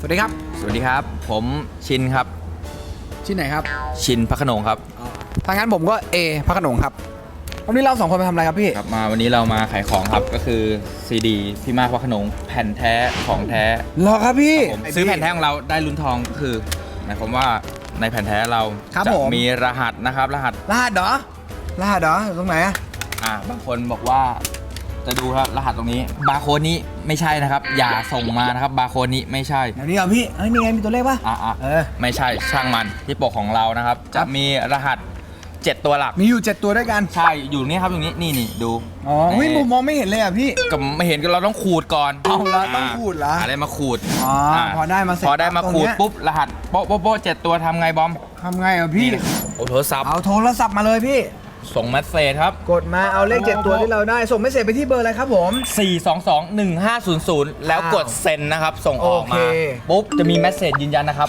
สวัสดีครับ สวัสดีครับ ผมชินครับ ชื่อไหนครับชินพระโขนงครับทางนั้นผมก็เอพระโขนงครับวันนี้เราสองคนไปทำอะไรครับพี่ ครับมาวันนี้เรามาขายของครับก็คือซีดีพี่มากพระโขนงแผ่นแท้ของแท้รอครับพี่ ผมซื้อแผ่นแท้ของเราได้ลุ้นทองก็คือหมายความว่าในแผ่นแท้เราครับจะผม มีรหัสนะครับ รหัสรหัสเหรอรหัสเหรออยู่ตรงไหนอะอ่าบางคนบอกว่า จะดูครับรหัสตรงนี้บาร์โค้ดนี้ไม่ใช่นะครับ อย่าส่งมานะครับบาร์โค้ดนี้ไม่ใช่เดี๋ยวนี้เหรอพี่เอ้ยนี่ไงมีตัวเลขปะอ่าอ่าเออ ไม่ใช่ช่างมันที่ปกของเรานะครับ ครัจะบ มีรหัส 7 ตัวหลักมีอยู่ 7 ตัวด้วยกันใช่อยู่นี่ครับอยู่นี้นี่นี่ดูอ๋อเฮ้ยนี่มุมมองไม่เห็นเลยอะพี่ ก็ไม่เห็นก็เราต้องขูดก่อนเอาละต้องขูดเหรออะไรมาขูดอ๋ออาพอได้มาเสร็จพอได้มาตรงขูดเนี้ย ปุ๊บรหัสโป๊ะโป๊ะโป๊ะเจ็ดตัวทำไงบอมทำไงอะพี่ นี่โอ้โทรศัพท์เอาโทรศัพท์มาเลยพี่ ส่งเมสเซจครับ กดมาเอาเลข7ตัวที่เราได้ ส่งไม่เสร็จไปที่เบอร์อะไรครับผม 422-1500 แล้วกดเซ็นนะครับ ส่งออกโอเค มา ปุ๊บ จะมีเมสเซจยืนยันนะครับ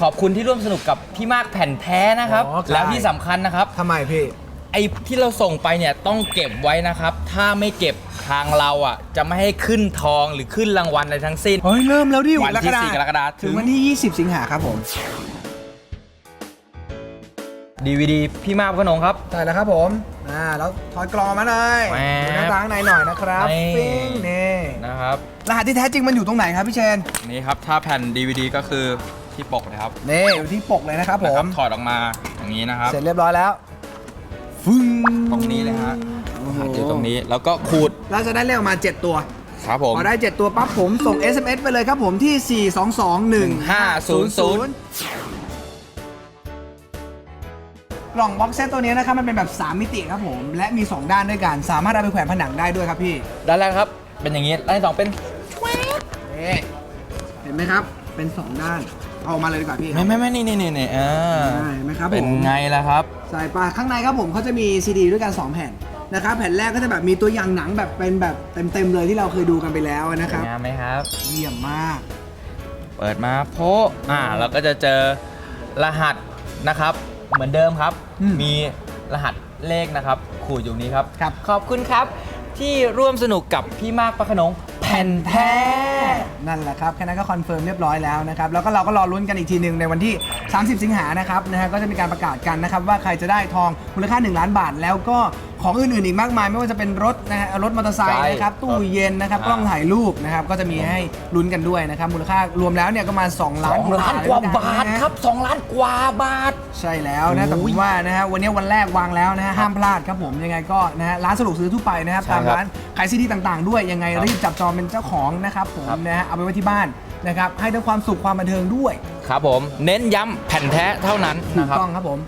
ขอบคุณที่ร่วมสนุกกับพี่มากแผ่นแท้นะครับ อ๋อใช่แล้วที่สำคัญนะครับ ทำไมพี่ ไอ้ที่เราส่งไปเนี่ยต้องเก็บไว้นะครับ ถ้าไม่เก็บทางเราอะ จะไม่ให้ขึ้นทองหรือขึ้นรางวัลอะไรทั้งสิ้น เฮ้ย เริ่มแล้วดิวันที่4กรกฎาคมถึงวันที่ 20 สิงหาครับผม DVD พี่มากพระโขนงครับ ใช่แล้วครับผมอ่าแล้วถอดกรองมาหน่อยแหวบดูหน้าตาข้างในหน่อยนะครับนี่ปิ้งนี่นะครับ รหัสที่แท้จริงมันอยู่ตรงไหนครับพี่เชนนี่ครับ ถ้าแผ่น DVD ก็คือที่ปกนะครับนี่อยู่ที่ปกเลยนะครับผนะครัม บถอดออกมาอย่างนี้นะครับ เสร็จเรียบร้อยแล้วฟึ้งตรงนี้เลยฮะโอ้โหอยู่ตรงนี้แล้วก็ขูดแล้วจะได้เลขออกมา 7 ตัว ครับผม พอได้ 7 ตัวปั๊บผมส่ง SMS ไปเลยครับผมที่ 4221500 กล่องบ็อกเซตตัวนี้นะครับมันเป็นแบบ 3 มิติครับผม และมี 2 ด้านด้วยกัน สามารถเอาไปแขวนผนังได้ด้วยครับพี่ด้านแรกครับ เป็นอย่างนี้ด้านที่สองเป็นนี่เห็นไหมครับ เป็น 2 ด้าน เอาออกมาเลยดีกว่าพี่ไม่ไม่ไม่นี่นี่นี่นี่อ่าอ่าเห็นไหมครับเป็นผมไงล่ะครับใส่ปลาข้างในครับผมเขาจะมีซีดีด้วยกัน 2 แผ่นนะครับ แผ่นแรกก็จะแบบมีตัวอย่างหนังแบบเป็นแบบเต็มๆเลยที่เราเคยดูกันไปแล้วนะครับงามไหมครับ เยี่ยมมาก เปิดมาโพะอ่าเราก็จะเจอรหัสนะครับ เหมือนเดิมครับ อืม มีรหัสเลขนะครับขูดอยู่นี้ครับ ครับ ขอบคุณครับ ที่ร่วมสนุกกับพี่มากประขนงแผ่นแท้ นั่นแหละครับแค่นั้นก็คอนเฟิร์มเรียบร้อยแล้วนะครับ แล้วก็เราก็รอลุ้นกันอีกทีหนึ่งในวันที่ 30 สิงหานะครับนะฮะก็จะมีการประกาศกันนะครับ ว่าใครจะได้ทองมูลค่า 1 ล้านบาท แล้วก็ ของอื่นๆอีกมากมาย ไม่ว่าจะเป็นรถนะฮะรถมอเตอร์ไซค์ใช่นะครับตู้เย็นนะครับอ่ากล้องถ่ายรูปนะครับก็จะมีให้ลุ้นกันด้วยนะครับมูลค่ารวมแล้วเนี่ยก็ประมาณ2ล้านสองล้านกว่าบาทนะฮะครับสองล้านกว่าบาท ใช่แล้วนะแต่ผมว่านะฮะวันนี้วันแรกวางแล้วนะฮะห้ามพลาดครับผมยังไงก็นะฮะร้านสะดวกซื้อทั่วไปนะครับใช่ตามครับร้านขายซีดีต่างๆ ด้วยยังไงครับรีบจับจองเป็นเจ้าของนะครับผมครับนะฮะเอาไปไว้ที่บ้านนะครับให้ทั้งความสุขความบันเทิงด้วย ครับผมเน้นย้ำแผ่นแท้เท่านั้นถูนะกครับต้องครับผม